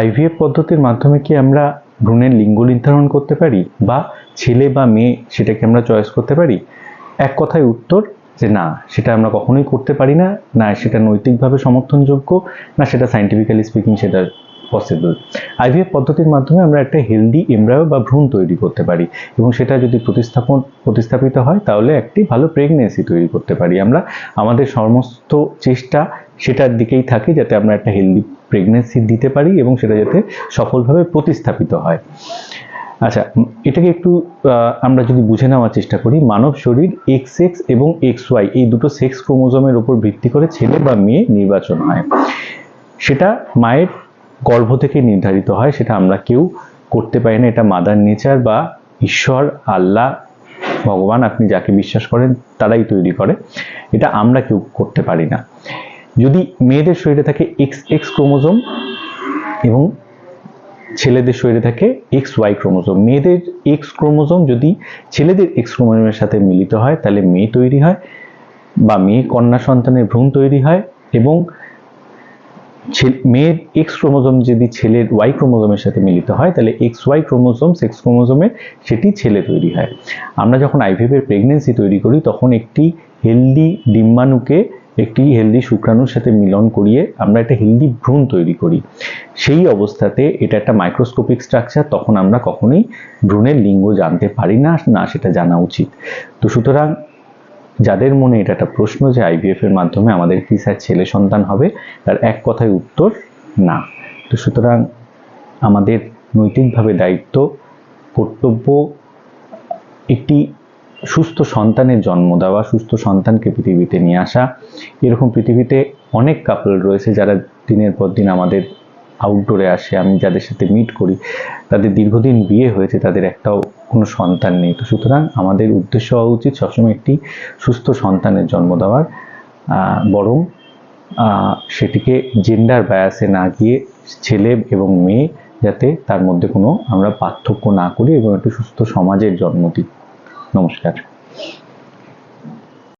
IVF পদ্ধতির মাধ্যমে কি আমরা ভ্রূণের লিঙ্গ নির্ধারণ করতে পারি? বা ছেলে বা মেয়ে সেটাকে আমরা চয়েস করতে পারি? এক কথায় উত্তর যে না, সেটা আমরা কখনোই করতে পারি না না সেটা নৈতিকভাবে সমর্থনযোগ্য, না সেটা সাইন্টিফিক্যালি স্পিকিং সেটা পসিবল আইভিএফ পদ্ধতির মাধ্যমে আমরা একটা হেলদি এমব্রায়ো বা ভ্রূণ তৈরি করতে পারি এবং সেটা যদি প্রতিস্থাপন, প্রতিস্থাপিত হয় তাহলে একটি ভালো প্রেগনেন্সি তৈরি করতে পারি। আমরা, আমাদের সমস্ত চেষ্টা সেটার দিকেই থাকে যাতে আমরা একটা হেলদি প্রেগনেন্সি দিতে পারি এবং সেটা যাতে সফলভাবে প্রতিস্থাপিত হয়। আচ্ছা এটাকে একটু আমরা যদি বুঝে নেওয়ার চেষ্টা করি, মানব শরীর এক্স এক্স এবং এক্স ওয়াই এই দুটো সেক্স ক্রোমোজোমের উপর ভিত্তি করে ছেলে বা মেয়ে নির্বাচন হয়। সেটা মায়ের গর্ভ থেকে নির্ধারিত হয়, সেটা আমরা কেউ করতে পারি না। এটা মাদার নেচার বা ঈশ্বর, আল্লাহ, ভগবান, আপনি যাকে বিশ্বাস করেন, তারাই তৈরি করে। এটা আমরা কেউ করতে পারি না। যদি মেয়েদের শরীরে থাকে এক্স এক্স ক্রোমোজোম এবং ছেলেদের শরীরে থাকে এক্স ওয়াই ক্রোমোজোম মেয়েদের এক্স ক্রোমোজোম যদি ছেলেদের এক্স ক্রোমোজোমের সাথে মিলিত হয়, তাহলে মেয়ে তৈরি হয় বা মেয়ে কন্যা সন্তানের ভ্রূণ তৈরি হয় এবং মেয়ের এক্স ক্রোমোজোম যদি ছেলের ওয়াই ক্রোমোজোমের সাথে মিলিত হয়, তাহলে এক্স ওয়াই ক্রোমোজোম সেক্স ক্রোমোজোমে সেটি ছেলে তৈরি হয়। আমরা যখন আইভিএফের প্রেগনেন্সি তৈরি করি, তখন একটি হেলদি ডিম্বাণুকে একটি হেলদি শুক্রাণুর সাথে মিলন করিয়ে আমরা একটা হেলদি ভ্রূণ তৈরি করি। সেই অবস্থাতে এটা একটা মাইক্রোস্কোপিক স্ট্রাকচার তখন আমরা কখনোই ভ্রূণের লিঙ্গ জানতে পারি না না সেটা জানা উচিত। তো সুতরাং যাদের মনে এটা একটা প্রশ্ন যে আইভিএফ এর মাধ্যমে আমাদের কি স্যার ছেলে সন্তান হবে, তার এক কথায় উত্তর না। তো সুতরাং আমাদের নৈতিকভাবে দায়িত্ব, কর্তব্য, একটি সুস্থ সন্তানের জন্ম দেওয়া, সুস্থ সন্তানকে পৃথিবীতে নিয়ে আসা। এরকম পৃথিবীতে অনেক কাপল রয়েছে যারা দিনের পর দিন আমাদের আউটডোরে আসে, আমি যাদের সাথে মিট করি, তাদের দীর্ঘদিন বিয়ে হয়েছে, তাদের একটাও কোনো সন্তান নেই। তো সুতরাং আমাদের উদ্দেশ্য হওয়া উচিত সবসময় একটি সুস্থ সন্তানের জন্ম দেওয়ার বরং সেটিকে জেন্ডার বায়াসে না গিয়ে ছেলে এবং মেয়ে যাতে তার মধ্যে কোনো আমরা পার্থক্য না করি এবং একটি সুস্থ সমাজের জন্ম দিই। নমস্কার।